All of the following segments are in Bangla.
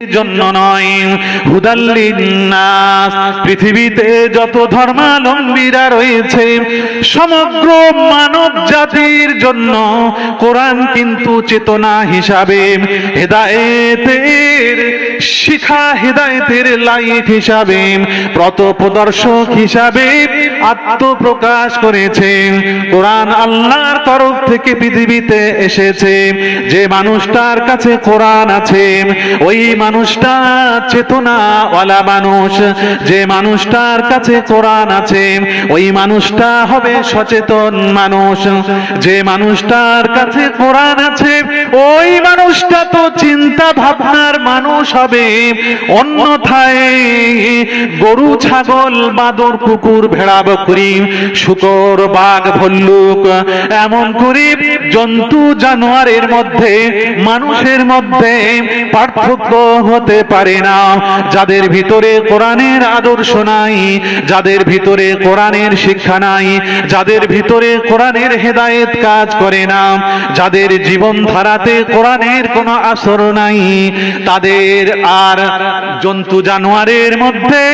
জন্য নয় হুদাল্লিন্নাস, পৃথিবীতে যত ধর্মালম্বীরা রয়েছে, সমগ্র মানব জাতির জন্য কোরআন কিন্তু চেতনা হিসাবে হেদায়েতের শিখা, হেদায়েতের লাইট হিসাবে পথ প্রদর্শক হিসাবে আত্মপ্রকাশ করেছে। কোরআন আল্লাহর তরফ থেকে পৃথিবীতে এসেছে। যে মানুষটার কাছে কোরআন আছে, ওই মানুষটা চেতনাওয়ালা মানুষ, যে মানুষটার কাছে কোরআন আছে, ওই মানুষটা হবে সচেতন মানুষ। যে মানুষটার কাছে কোরআন আছে, ওই মানুষটা তো চিন্তা ভাবনার মানুষ হবে। অন্যথায় গরু, ছাগল, বাদর, কুকুর, ভেড়া, বকরি, শুকর, বাঘ, ভল্লুক, এমন করে জন্তু, জানোয়ারের মধ্যে, মানুষের মধ্যে পার্থক্য হতে পারে না। যাদের ভিতরে কোরআনের আদর্শ নাই, যাদের ভিতরে কোরআনের শিক্ষা নাই, যাদের ভিতরে কোরআনের হেদায়েত কাজ করে না, যাদের জীবন ধারাতে কোরআনের কোনো আসর নাই, তাদের আর জন্তু জানোয়ারের মধ্যে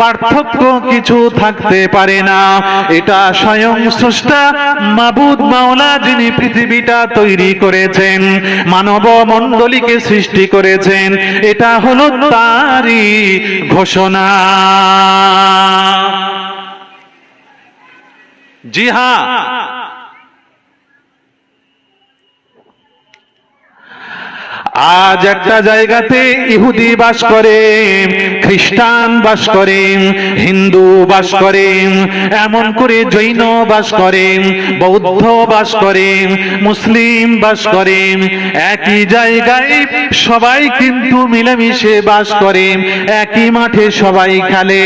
পার্থক্য কিছু থাকতে পারে না। এটা স্বয়ং স্রষ্টা মাবুদ মাওলা যিনি পৃথিবীটা তৈরি করেছেন মানব মণ্ডলীকে সৃষ্টি করেছেন এটা হলো তারই ঘোষণা। জি হ্যাঁ আজ একটা জায়গাতে ইহুদি বাস করে, খ্রিস্টান বাস করে, হিন্দু বাস করে, এমন করে জৈন বাস করে, বৌদ্ধ বাস করে, মুসলিম বাস করে। একই জায়গায় সবাই কিন্তু মিলেমিশে বাস করে, একই মাঠে সবাই খেলে,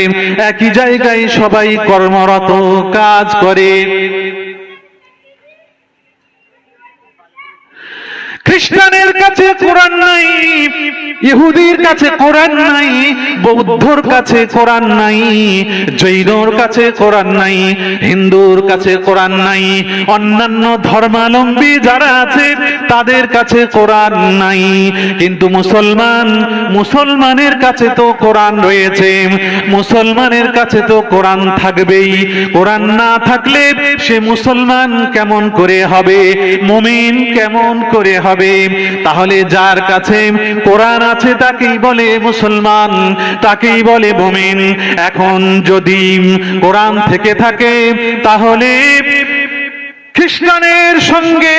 একই জায়গায় সবাই কর্মরত কাজ করে। খ্রিস্টানের কাছে কোরআন নাই, ইহুদির কাছে কোরআন নাই, বৌদ্ধর কাছে কোরআন নাই, জৈনর কাছে কোরআন নাই, হিন্দুর কাছে কোরআন নাই, অন্যান্য ধর্মালম্বী যারা আছে তাদের কাছে কোরআন নাই। কিন্তু মুসলমান, মুসলমানের কাছে তো কোরআন রয়েছে, মুসলমানের কাছে তো কোরআন থাকবেই। কোরআন না থাকলে সে মুসলমান কেমন করে হবে, মুমিন কেমন করে হবে? তাহলে যার কাছে কোরআন আছে, তাকেই বলে মুসলমান, তাকেই বলে মুমিন। এখন যদি কোরআন থেকে থাকে, তাহলে খ্রিস্টানের সঙ্গে,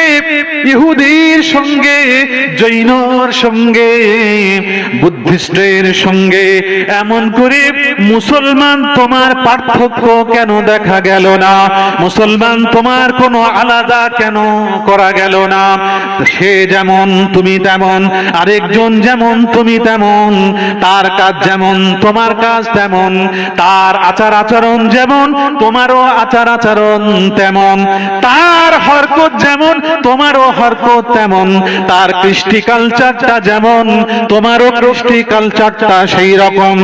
ইহুদির সঙ্গে, জৈনর সঙ্গে, বুদ্ধিস্টের সঙ্গে, এমন করে মুসলমান তোমার পার্থক্য কেন দেখা গেল না? মুসলমান তোমার কোনো আলাদা কেন করা গেল না? সে যেমন, তুমি তেমন, আরেকজন যেমন, তুমি তেমন, তার কাজ যেমন, তোমার কাজ তেমন, তার আচার আচরণ যেমন, তোমারও আচার আচরণ তেমন, তার হরকত যেমন, তোমারও হরকত তেমন। তার কৃষ্টি কালচারটা যেমন, তোমারও কৃষ্টি কালচারটা সেই রকম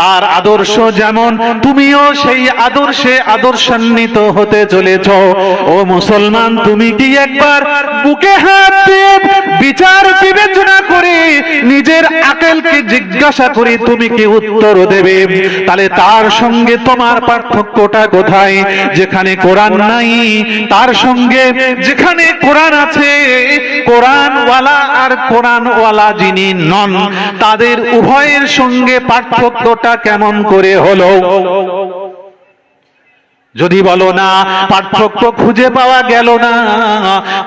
তার আদর্শ যেমন, তুমিও সেই আদর্শে আদর্শান্বিত হতে চলেছ। ও মুসলমান, তুমি কি একবার বুকে হাত দিয়ে বিচার বিবেচনা করে নিজের আকেলকে জিজ্ঞাসা করে তুমি কি উত্তর দেবে? তাহলে তার সঙ্গে তোমার পার্থক্যটা কোথায়? যেখানে কোরআন নাই, তার সঙ্গে যেখানে কোরআন আছে, কোরআনওয়ালা আর কোরআনওয়ালা যিনি নন, তাদের উভয়ের সঙ্গে পার্থক্যটা কেমন করে হলো? যদি বলো না, পার্থক্য খুঁজে পাওয়া গেল না,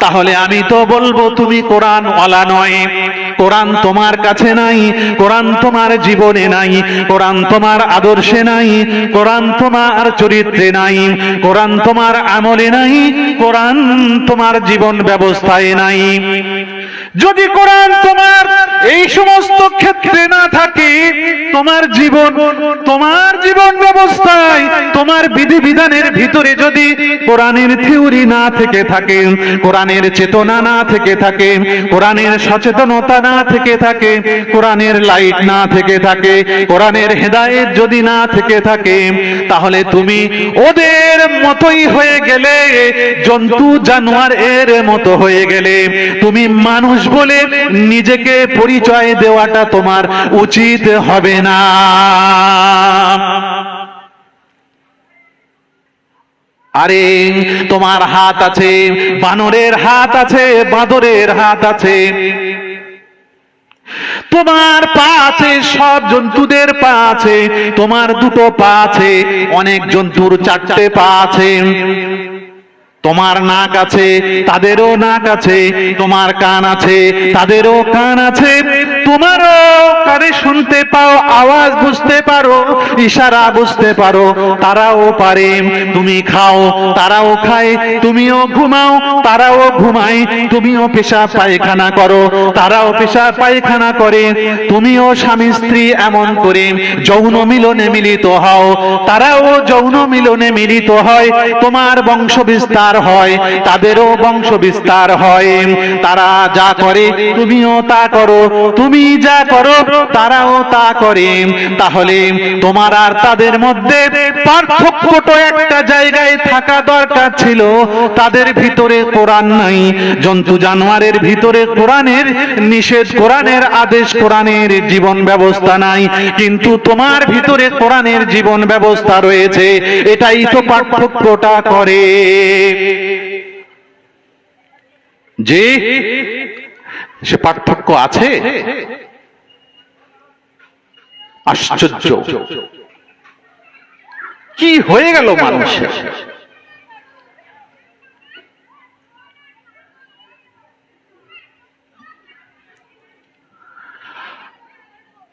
তাহলে আমি তো বলব তুমি কোরআন ওয়ালা নয়। কোরআন তোমার কাছে নাই, কোরআন তোমার জীবনে নাই, কোরআন তোমার আদর্শে নাই, কোরআন তোমার চরিত্রে নাই, কোরআন তোমার আমলে নাই, কোরআন তোমার জীবন ব্যবস্থায় নাই। যদি কোরআন তোমার এই সমস্ত ক্ষেত্রে না থাকে তোমার জীবন তোমার জীবন ব্যবস্থায়, তোমার বিধিবিধানের ভিতরে যদি কোরআনের থিওরি না থেকে থাকে, কোরআনের চেতনা না থেকে থাকে, কোরআনের সচেতনতা না থেকে থাকে, কোরআনের লাইট না থেকে থাকে, কোরআনের হেদায়েত যদি না থেকে থাকে, তাহলে তুমি ওদের মতোই হয়ে গেলে, জন্তু জানোয়ার এর মতো হয়ে গেলে। তুমি মানুষ বলে নিজেকে পরিচয় দেওয়াটা তোমার উচিত হবে না। আরে, তোমার হাত আছে, বানরের হাত আছে, বাঁদরের হাত আছে। তোমার পা আছে, সব জন্তুদের পা আছে। তোমার দুটো পা আছে, অনেক জন্তুর চারটে পা আছে। তোমার নাক আছে, তাদেরও নাক আছে, তোমার কান আছে, তাদেরও কান আছে। তোমারও কানে শুনতে পাও, আওয়াজ বুঝতে পারো, ইশারা বুঝতে পারো, তারাও পারে। তুমি খাও, তারাও খায়, তুমিও ঘুমাও, তারাও ঘুমায়। তুমিও পেশা পায়খানা করো, তারাও পেশা পায়খানা করে। তুমিও স্বামী, স্ত্রী এমন করে, যৌন মিলনে মিলিত হও। তারাও যৌন মিলনে মিলিত হয়। তোমার বংশ বিস্তার হয়, তাদেরও বংশ বিস্তার হয়। তারা যা করে, তুমিও তা করো। তুমি যা করো, তারাও তা করে। তাহলে তোমার আর তাদের মধ্যে পার্থক্যটা একটা জায়গায় থাকা দরকার ছিল। তাদের ভিতরে কোরআন নাই। জন্তু জানোয়ারের ভিতরে কোরআনের নিষেধ, কোরআনের আদেশ, কোরআনের জীবন ব্যবস্থা নাই। কিন্তু তোমার ভিতরে কোরআনের জীবন ব্যবস্থা রয়েছে। এটাই তো পার্থক্যটা করে। যে সে পার্থক্য আছে? আশ্চর্য। কি হয়ে গেল মানুষের?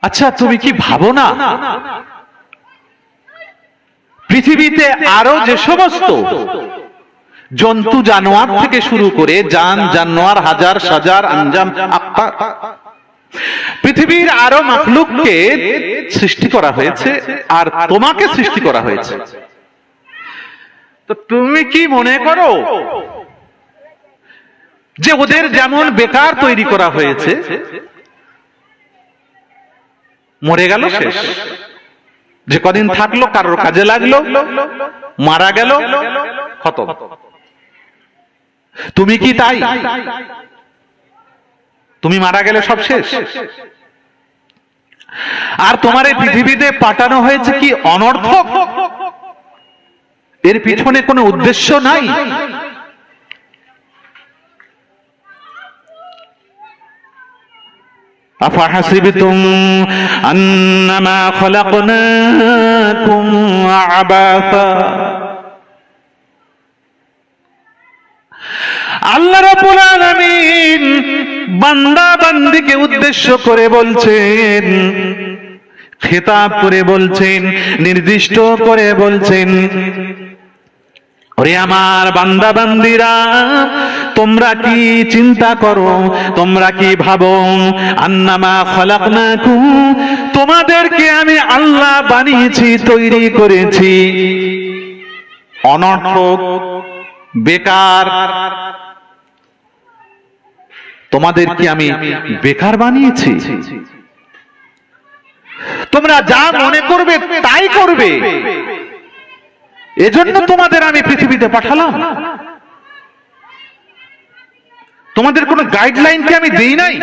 আচ্ছা তুমি কি ভাবো না? পৃথিবীতে আরও যে সমস্ত জন্তু জানোয়ার থেকে শুরু করে জান জানোয়ার, হাজার সাজার, আঞ্জাম আক্তার পৃথিবীর আরও মাখলুককে সৃষ্টি করা হয়েছে আর তোমাকে সৃষ্টি করা হয়েছে। তো তুমি কি মনে করো যে ওদের যেমন বেকার তৈরি করা হয়েছে, মরে গেল শেষ। যে কদিন থাকল, কারোর কাজে লাগল, মারা গেল, খতম। তুমি কি তাই তুমি মারা গেলে সব শেষ আর তোমার এই পৃথিবীতে পাঠানো হয়েছে কি অনর্থক এর পিছনে কোনো উদ্দেশ্য নাই أفحسبتم أنما خلقناكم عباثا আল্লাহ রাব্বুল আলামিন বান্দা বান্দিকে উদ্দেশ্য করে বলছেন, খেতাব করে বলছেন, নির্দিষ্ট করে বলছেন, ওরে আমার বান্দা বান্দিরা, তোমরা কি চিন্তা করো, তোমরা কি ভাবো, আন্নামা খলাকনাকুম তোমাদেরকে আমি আল্লাহ বানিয়েছি, তৈরি করেছি। অনর্থক, বেকার তোমাদের কি আমি বেকার বানিয়েছি। তোমরা যা মনে করবে তাই করবে। এজন্য তোমাদের আমি পৃথিবীতে পাঠালাম। তোমাদের কোনো গাইডলাইন কি আমি দিই নাই।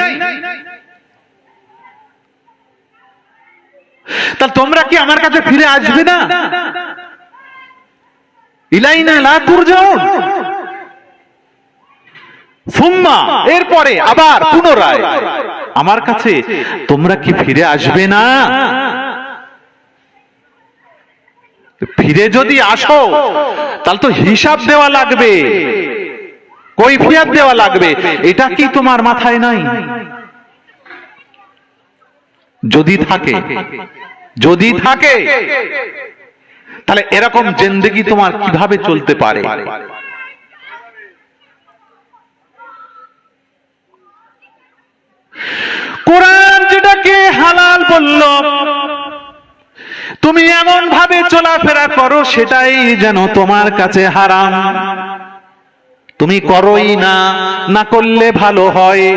তা তোমরা কি আমার কাছে ফিরে আসবে না? ইলাইনা লা তুরজাউন। সুম্মা, এরপরে আবার পুনরায়। আমার কাছে তোমরা কি ফিরে আসবে না? ফিরে যদি আসো, তাহলে তো হিসাব দেওয়া লাগবে। কৈফিয়াত দেওয়া লাগবে। এটা কি তোমার মাথায় নাই? যদি থাকে যদি থাকে, তাহলে এরকম জেন্দেগি তোমার কীভাবে চলতে পারে? কোরআন যেটাকে হালাল বলল, তুমি এমন ভাবে চলাফেরা করো, সেটাই যেন তোমার কাছে হারাম। তুমি করোই না না করলে ভালো হয়।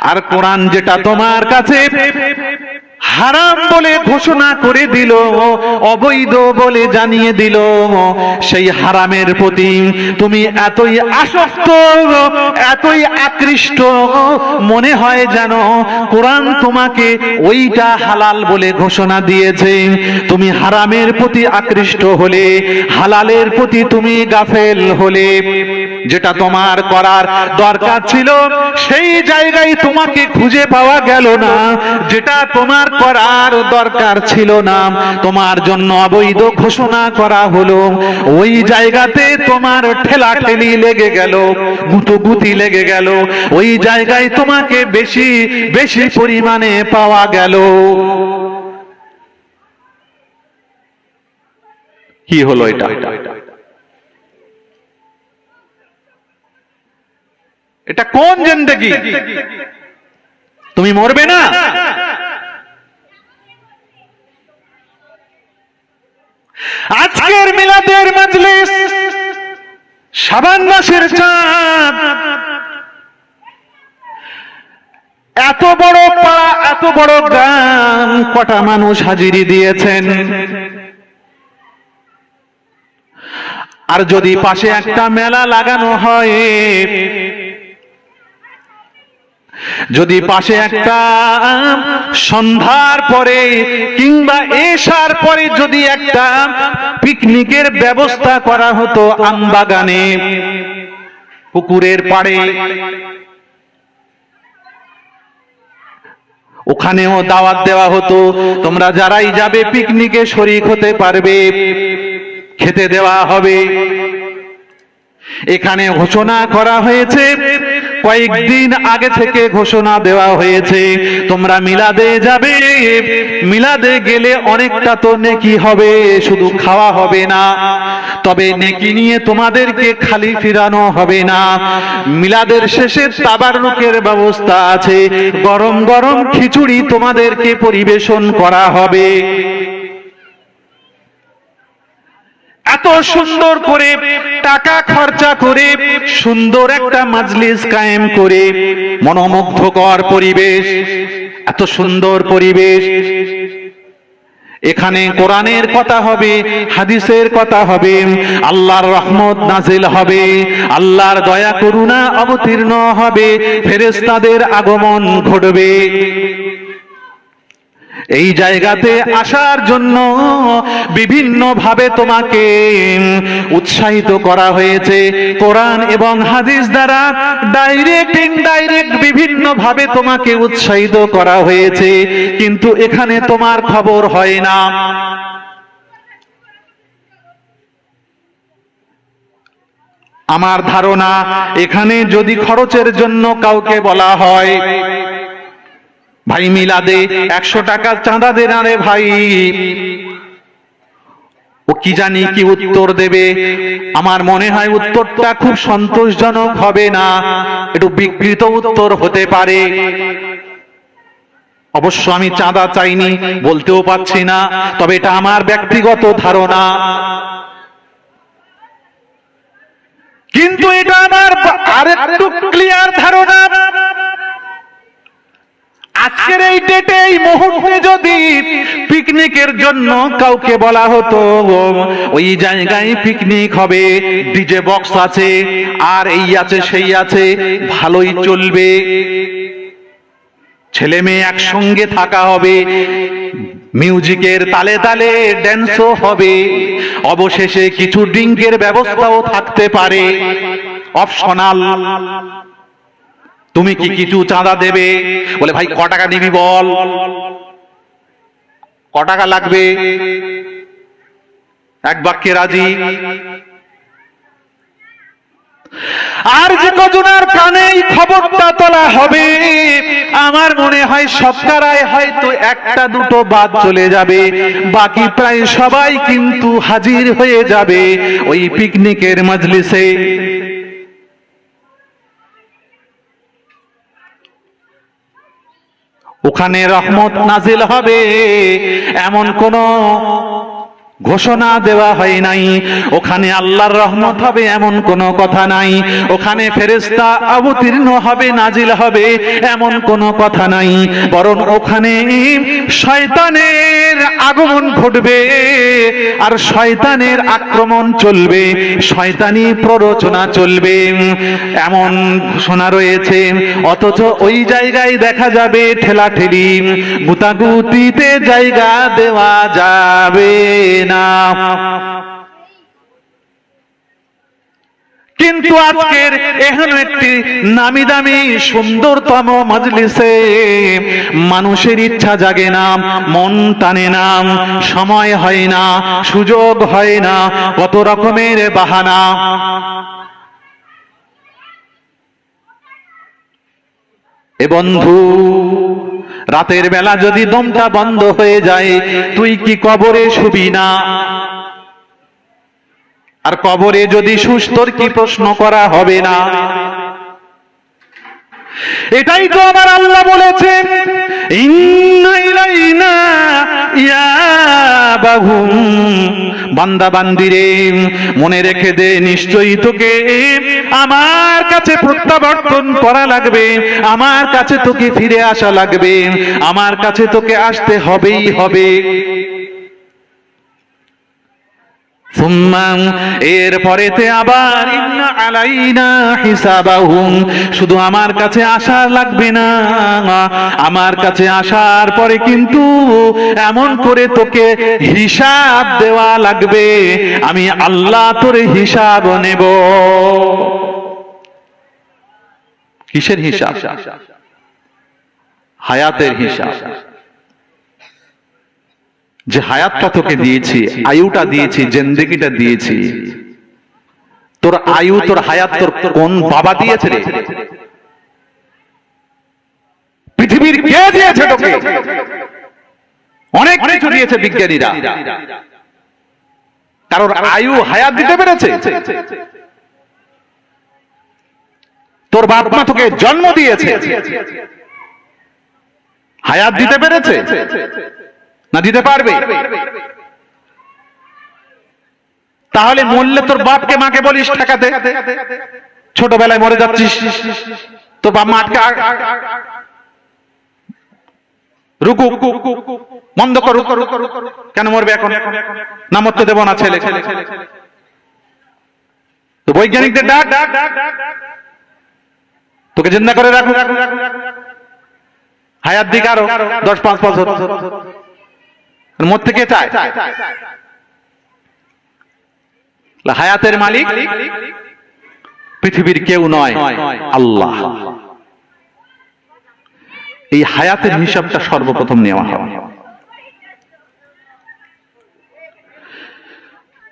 আর কোরআন যেটা তোমার কাছে হারাম বলে ঘোষণা করে দিল, অবৈধ বলে জানিয়ে দিল, সেই হারামের প্রতি তুমি এতই আসক্ত, এতই আকৃষ্ট, মনে হয় যেন কোরআন তোমাকে ওইটা হালাল বলে ঘোষণা দিয়েছে। তুমি হারামের প্রতি আকৃষ্ট হলে, হালালের প্রতি তুমি গাফেল হলে। যেটা তোমার করার দরকার ছিল, সেই জায়গায় তোমাকে খুঁজে পাওয়া গেল না। যেটা তোমার করার দরকার ছিল না। তোমার জন্য অবৈধ ঘোষণা করা হলো। ওই জায়গাতে তোমার ঠেলা ঠেলি লেগে গেল গুতুগুতি লেগে গেল। ওই জায়গায় তোমাকে বেশি বেশি পরিমাণে পাওয়া গেল। কি হলো এটা? এটা কোন জিন্দগি? তুমি মরবে না? আজকের মিলাদের মজলিস শাবান মাসের চাঁদ এত বড় পাড়া, এত বড় গান কটা মানুষ হাজিরি দিয়েছেন। আর যদি পাশে একটা মেলা লাগানো হয় যদি পাশে একটা সন্ধ্যার পরে কিংবা এসার পরে যদি একটা পিকনিকের ব্যবস্থা করা হতো আমবাগানে পুকুরের পাড়ে। ওখানেও দাওয়াত দেওয়া হতো তোমরা যারাই যাবে পিকনিকে শরিক হতে পারবে খেতে দেওয়া হবে। এখানে ঘোষণা করা হয়েছে কয়েকদিন আগে থেকে ঘোষণা দেওয়া হয়েছে, তোমরা মিলাদে যাবে। মিলাদে গেলে অনেকটা তো নেকি হবে, শুধু খাওয়া হবে না। তবে নেকি নিয়ে তোমাদেরকে খালি ফিরানো হবে না। মিলাদের শেষের শেষে তাবারুকের ব্যবস্থা আছে। গরম গরম খিচুড়ি তোমাদেরকে পরিবেশন করা হবে। এত সুন্দর করে টাকা খরচা করে সুন্দর একটা মাজলিস কায়েম করে মনোমুগ্ধকর পরিবেশ, এত সুন্দর পরিবেশ। এখানে কোরআনের কথা হবে, হাদিসের কথা হবে, আল্লাহর রহমত নাজিল হবে, আল্লাহর দয়া করুণা অবতীর্ণ হবে ফেরেস্তাদের আগমন ঘটবে। এই জায়গাতে আসার জন্য বিভিন্ন ভাবে তোমাকে উৎসাহিত করা হয়েছে। কোরআন এবং হাদিস দ্বারা ডাইরেক্ট ইনডাইরেক্ট বিভিন্ন ভাবে তোমাকে উৎসাহিত করা হয়েছে। কিন্তু এখানে তোমার খবর হয় না। আমার ধারণা এখানে যদি খরচের জন্য কাউকে বলা হয় ভাই মিলাদে একশো টাকা চাঁদা দে রে ভাই। ও কি জানি কি উত্তর দেবে। আমার মনে হয় উত্তরটা খুব সন্তোষজনক হবে না। একটু বিকৃত উত্তর হতে পারে। অবশ্য আমি চাঁদা চাইনি, বলতেও পাচ্ছি না, তবে এটা আমার ব্যক্তিগত ধারণা। কিন্তু এটা আমার আরেকটু ক্লিয়ার ধারণা। আজকের এই ডেটে এই মুহূর্তে যদি পিকনিকের জন্য কাউকে বলা হতো, ওই জায়গায় পিকনিক হবে ডিজে বক্স আছে, আর এই আছে, সেই আছে, ভালোই চলবে। ছেলে মেয়ে একসঙ্গে থাকা হবে মিউজিকের তালে তালে ড্যান্সও হবে, অবশেষে কিছু ড্রিঙ্কের ব্যবস্থাও থাকতে পারে অপশনাল তুমি কি কিছু চাঁদা দেবে? বলে ভাই ক টাকা নিবি বল? ক টাকা লাগবে? এক বাক্যে রাজি। আর যে কজনার প্রাণে এই খবরটা তোলা হবে আমার মনে হয় সবকারায় হয়তো একটা দুটো বাদ চলে যাবে। বাকি প্রায় সবাই কিন্তু হাজির হয়ে যাবে ওই পিকনিকের মজলিসে ওখানে রহমত নাজিল হবে। এমন কোন ঘোষণা দেওয়া হয় নাই। ওখানে আল্লাহর রহমত হবে এমন কোনো কথা নাই। ওখানে ফেরেস্তা অবতীর্ণ হবে, নাজিল হবে এমন কোনো কথা নাই। বরং ওখানে শয়তানের আগমন ঘটবে আর শয়তানের আক্রমণ চলবে, শয়তানি প্ররোচনা চলবে। এমন ঘোষণা রয়েছে। অথচ ওই জায়গায় দেখা যাবে ঠেলাঠেলি। গুতাগুতিতে জায়গা দেওয়া যাবে না। কিন্তু আজকের এখন একটি নামি দামি সুন্দরতম মজলিসে মানুষের ইচ্ছা জাগে না, মন টানে না, সময় হয় না, সুযোগ হয় না, কত রকমের বাহানা। এ বন্ধু রাতের বেলা যদি দমটা বন্ধ হয়ে যায়, তুই কি কবরে শুবি না? আর কবরে যদি সুস্থর কি প্রশ্ন করা হবে না? এটাই তো আমার আল্লাহ বলেছেন ইলাইনা ইয়াবাহুম বান্দা বান্দিরে মনে রেখে দে, নিশ্চয়ই তোকে আমার কাছে প্রত্যাবর্তন করা লাগবে, আমার কাছে তোকে ফিরে আসা লাগবে, আমার কাছে তোকে আসতে হবেই হবে। সুম্মান এর পরেতে আবার শুধু আমার কাছে আসা লাগবে না। আমার কাছে আসার পরে কিন্তু এমন করে তোকে হিসাব দেওয়া লাগবে। আমি আল্লাহ তোর হিসাব নেব। কিসের হিসাব? হায়াতের হিসাব। যে হায়াতটা তোকে দিয়েছি, আয়ুটা দিয়েছি, জেন্দেগিটা দিয়েছি। তোর আয়ু, তোর হায়াত, তোর কোন বাবা দিয়েছে রে? পৃথিবীর কে দিয়েছে তোকে? অনেক কিছু দিয়েছে বিজ্ঞানীরা। কারোর আয়ু, হায়াত দিতে পেরেছে? তোর বাপ মা তোকে জন্ম দিয়েছে? হায়াত দিতে পেরেছে? না দিতে পারবে? তাহলে মরলে তোর বাপকে মাকে বলিস ঠেকাতে। ছোটবেলায় মরে যাচ্ছিস। তোর বাপ মা আটকে রুকু। বন্ধ করু। কেন মরবে এখন? না মরতে দেবো না ছেলে। তো বৈজ্ঞানিকদের ডাক। তোকে চিন্তা করে রাখো হায়াত দিক আরও। দশ পাঁচ বছর। মদ থেকে চায়। হায়াতের মালিক পৃথিবীর কেউ নয়, আল্লাহ। এই হায়াতের হিসাবটা সর্বপ্রথম নেওয়া হয়।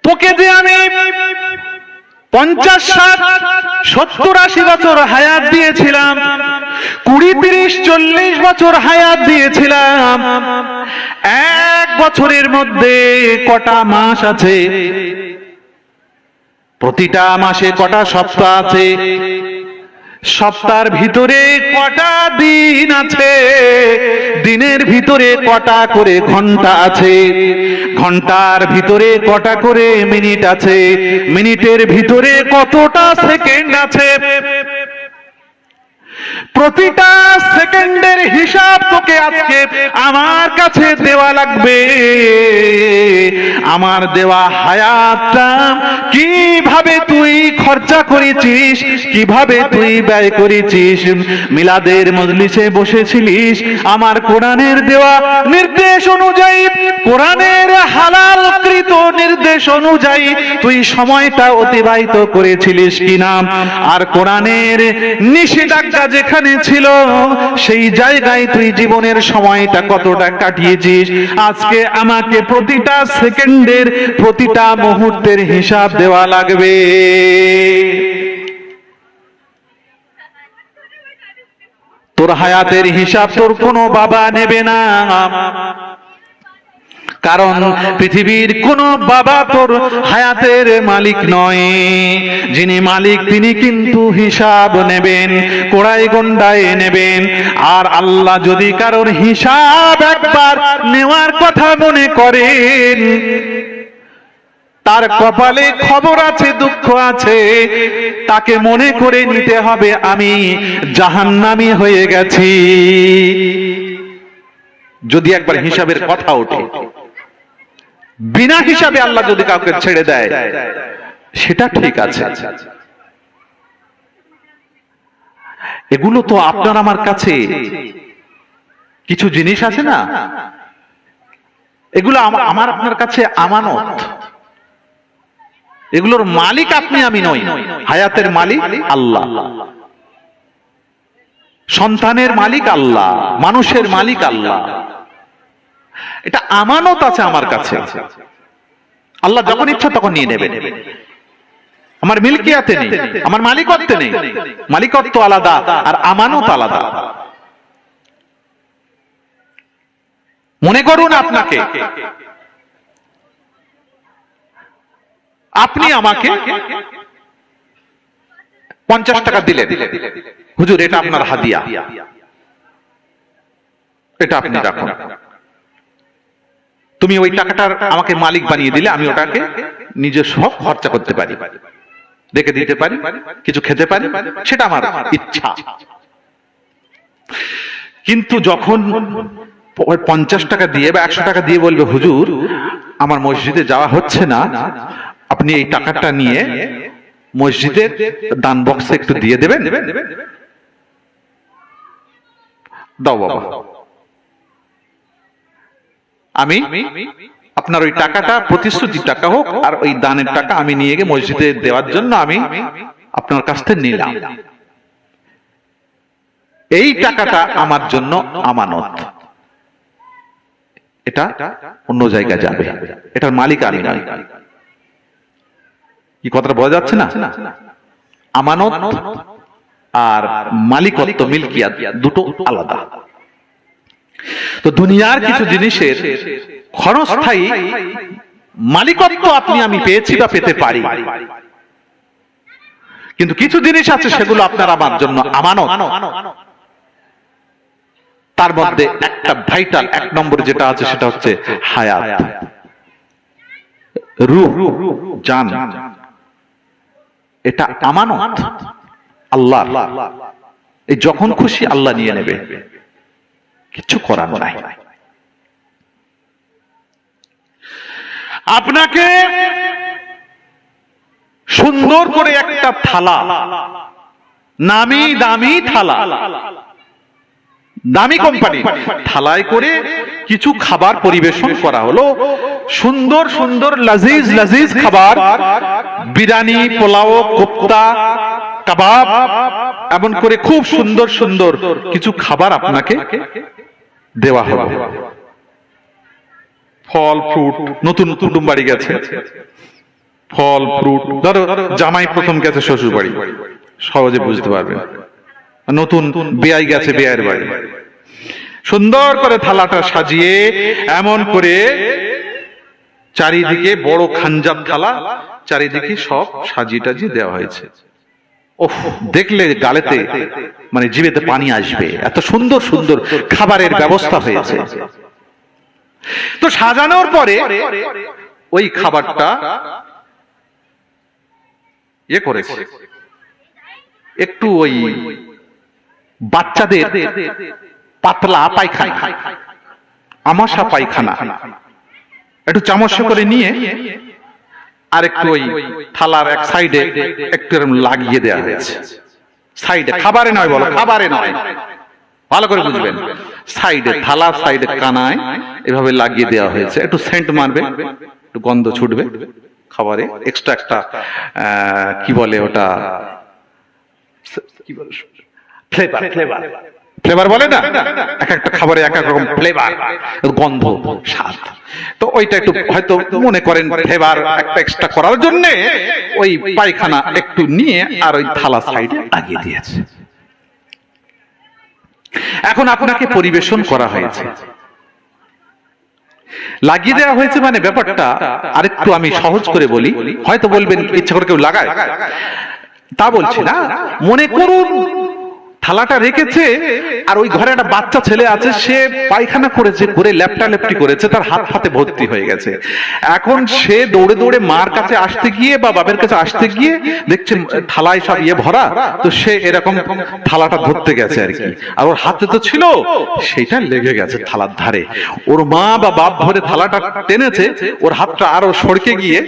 তোকে যে আমি পঞ্চাশ ষাট, সত্তর, আশি বছর হায়াত দিয়েছিলাম কুড়ি, তিরিশ, চল্লিশ বছর হায়াত দিয়েছিলাম। এক বছরের মধ্যে কটা মাস আছে? প্রতিটা মাসে কটা সপ্তাহ আছে? সপ্তাহের ভিতরে কটা দিন আছে? দিনের ভিতরে কটা করে ঘণ্টা আছে? ঘণ্টার ভিতরে কটা করে মিনিট আছে? মিনিটের ভিতরে কতটা সেকেন্ড আছে? প্রতিটা সেকেন্ডের হিসাব তোকে আজকে আমার কাছে দেওয়া লাগবে। আমার দেওয়া হায়াতটা কীভাবে তুই খরচা করেছিস, কীভাবে তুই ব্যয় করেছিস? মিলাদের মজলিসে বসেছিলিস, আমার কোরআনের দেওয়া নির্দেশ অনুযায়ী, কোরআনের হালালকৃত নির্দেশ অনুযায়ী তুই সময়টা অতিবাহিত করেছিলিস কিনা? আর কোরআনের নিষেধাজ্ঞা যেখানে ছিল, সেই জায়গায় তুই জীবনের সময়টা কতটা কাটিয়েছিস। আজকে আমাকে প্রতিটা সেকেন্ডের, প্রতিটা মুহূর্তের হিসাব দেওয়া লাগবে। তোর হায়াতের হিসাব তোর কোনো বাবা নেবে না। কারণ পৃথিবীর কোন বাবা তোর হায়াতের মালিক নয়। যিনি মালিক তিনি কিন্তু হিসাব নেবেন কোড়াই গন্ডায় নেবেন। আর আল্লাহ যদি কারোর হিসাব একবার নেওয়ার কথা মনে করেন তার কপালে খবর আছে দুঃখ আছে তাকে মনে করে নিতে হবে আমি জাহান্নামি হয়ে গেছি। যদি একবার হিসাবের কথা ওঠে বিনা হিসাবে আল্লাহ যদি কাউকে ছেড়ে দেয়, সেটা ঠিক আছে। এগুলো তো আপনার আমার কাছে। কিছু জিনিস আছে না? এগুলো আমার আপনার কাছে আমানত। এগুলোর মালিক আপনি, আমি নই। হায়াতের মালিক আল্লাহ। সন্তানের মালিক আল্লাহ। মানুষের মালিক আল্লাহ। এটা আমানত আছে আমার কাছে। আল্লাহ যখন ইচ্ছা তখন নিয়ে নেবেন। আমার মিল্কিয়াতে নেই, আমার মালিকত্বে নেই। মালিকত্ব আলাদা আর আমানত আলাদা। মনে করুন আপনাকে। আপনি আমাকে পঞ্চাশ টাকা দিলেন। হুজুর, এটা আপনার হাদিয়া। এটা আপনি রাখুন। তুমি ওই টাকাটার আমাকে মালিক বানিয়ে দিলে, আমি ওটাকে নিজের সব খরচা করতে পারি। রেখে দিতে পারি, কিছু খেতে পারি, সেটা আমার ইচ্ছা। কিন্তু যখন পঞ্চাশ টাকা দিয়ে বা একশো টাকা দিয়ে বলবে, হুজুর, আমার মসজিদে যাওয়া হচ্ছে না, আপনি এই টাকাটা নিয়ে মসজিদের দান বক্সে একটু দিয়ে দেবেন? দাও বাবা। আমি আপনার ওই টাকাটা প্রতিশ্রুতি টাকা হোক আর ওই দানের টাকা আমি নিয়ে গিয়ে মসজিদে দেওয়ার জন্য আমি আপনার কাছ থেকে নিলাম। এই টাকাটা আমার জন্য আমানত। এটা অন্য জায়গায় যাবে। এটার মালিক আমি নয় কি কথাটা বোঝা যাচ্ছে না? আমানত আর মালিকত্ব মিল্কিয়াত দুটো আলাদা। তো দুনিয়ার কিছু জিনিসের ক্ষণস্থায়ী মালিকত্ব আপনি আমি পেয়েছি বা পেতে পারি। কিন্তু কিছু জিনিস আছে সেগুলো আপনার আমার জন্য আমানত। তার মধ্যে একটা ভাইটাল এক নম্বর যেটা আছে সেটা হচ্ছে হায়াত। রূহ জান। এটা আমানত। আল্লাহ এই যখন খুশি আল্লাহ নিয়ে নেবে। কিছু করার নাই। আপনাকে সুন্দর করে একটা থালা নামি দামি থালা দামি কোম্পানি থালায় করে কিছু খাবার পরিবেশন করা হলো। সুন্দর সুন্দর লাজিজ লাজিজ খাবার বিরিয়ানি পোলাও কোপ্তা কাবাব এমন করে খুব সুন্দর সুন্দর কিছু খাবার আপনাকে দেওয়া হলো ফল, ফ্রুট, নতুন কুটুম বাড়ি গেছে। ফল, ফ্রুট, ধরো জামাই প্রথম গেছে শ্বশুর বাড়ি সহজে বুঝতে পারবে। নতুন বেয়াই গেছে বেয়ার বাড়ি। সুন্দর করে থালাটা সাজিয়ে, এমন করে চারিদিকে বড় খাঞ্জাব থালা, চারিদিকে সব সাজিয়ে টাজিয়ে দেওয়া হয়েছে। দেখলে গালেতে মানে জিভেতে পানি আসবে। এত সুন্দর সুন্দর খাবারের ব্যবস্থা হয়েছে। তো সাজানোর পরে ওই খাবারটা ইয়ে করেছে। একটু ওই বাচ্চাদের পাতলা পায়খানা, আমাশা পায়খানা, একটু চামচ করে নিয়ে আর একটু ওই থালার এক সাইডে একটু এরকম লাগিয়ে দেওয়া হয়েছে। সাইডে খাবারে নয় বলো, খাবারে নয়। ভালো করে বুঝবেন। সাইডে থালা, সাইডে কানায় এভাবে লাগিয়ে দেওয়া হয়েছে। একটু সেন্ট মারবে, একটু গন্ধ ছুটবে খাবারে। এক্সট্রা একটা কি বলে ওটা? কি বলে? Flavour flavour. ফ্লেভার বলে না? এক একটা খাবারে এক এক রকম ফ্লেভার গন্ধ, স্বাদ। তো ওইটা একটু হয়তো মনে করেন ফ্লেভার একটা এক্সট্রা করার জন্য ওই পায়খানা একটু নিয়ে আর ওই থালা সাইডে লাগিয়ে দিয়েছে। এখন আপনাকে পরিবেশন করা হয়েছে। লাগিয়ে দেওয়া হয়েছে মানে ব্যাপারটা আরেকটু আমি সহজ করে বলি। হয়তো বলবেন, ইচ্ছা করে কেউ লাগায়। তা বলছি না। মনে করুন থালাটা রেখেছে, আর ওই ঘরে একটা বাচ্চা ছেলে আছে, সে পায়খানা করেছে, করে ল্যাপটা ল্যাপটি করেছে, তার হাত হাতে ভর্তি হয়ে গেছে। এখন সে দৌড়ে দৌড়ে মার কাছে আসতে গিয়ে বা বাবার কাছে আসতে গিয়ে দেখছে থালায় সব ইয়ে ভরা, তো সে এরকম থালাটা ধরতে গেছে আর কি। আর ওর হাতে তো ছিল, সেটা লেগে গেছে থালার ধারে। ওর মা বা বাপ ধরে থালাটা টেনেছে, ওর হাতটা আরও সরকে গিয়ে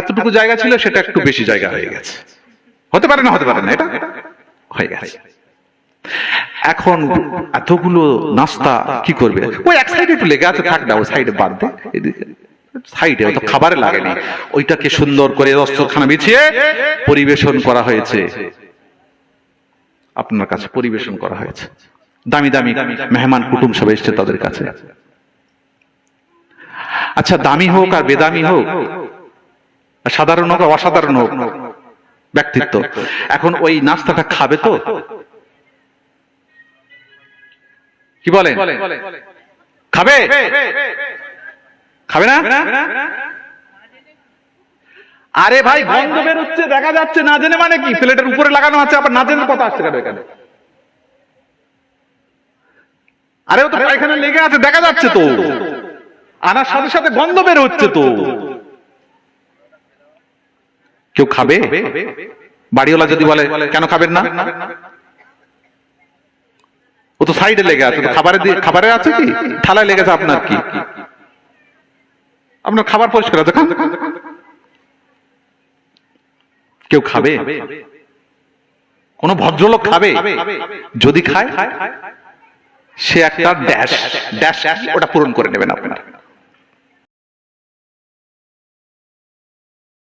এতটুকু জায়গা ছিল, সেটা একটু বেশি জায়গা হয়ে গেছে। হতে পারে না, হতে পারে না, এটা হয়ে গেছে। এখন এতগুলো নাস্তা কি করবে? ওই এক সাইডে একটু লেগে আছে, থাক না, ওই সাইডে বাদ দে। সাইডে তো খাবারে লাগেনি ওইটাকে সুন্দর করে পরিবেশন করা হয়েছে। আপনার কাছে পরিবেশন করা হয়েছে। দামি দামি মেহমান কুটুম সব এসছে তাদের কাছে। আচ্ছা দামি হোক আর বেদামি হোক, সাধারণ হোক আর অসাধারণ হোক, ব্যক্তিত্ব। এখন ওই নাস্তাটা খাবে তো? কি বলেন? খাবে? খাবে। না? আরে ভাই গন্ধ বেরোচ্ছে দেখা যাচ্ছে না জেনে মানে কি? প্লেটের উপরে লাগানো আছে আবার না জেনে কথা আসছে কেন এখানে? আরে ও তো এখানে লেগে আছে দেখা যাচ্ছে তো। আনার সাথে সাথে গন্ধ বের হচ্ছে তো। কেউ খাবে? বাড়িওয়ালা যদি বলে কেন খাবেন না? ও তো সাইডে লেগে আছে খাবারে খাবারে আছে কি? থালায় লেগেছে আপনার কি? আপনার খাবার পরিষ্কার আছে। কেউ খাবে? কোন ভদ্রলোক খাবে? যদি খায়, সে একটা ড্যাশ ড্যাশ ওটা পূরণ করে নেবেন আপনারা।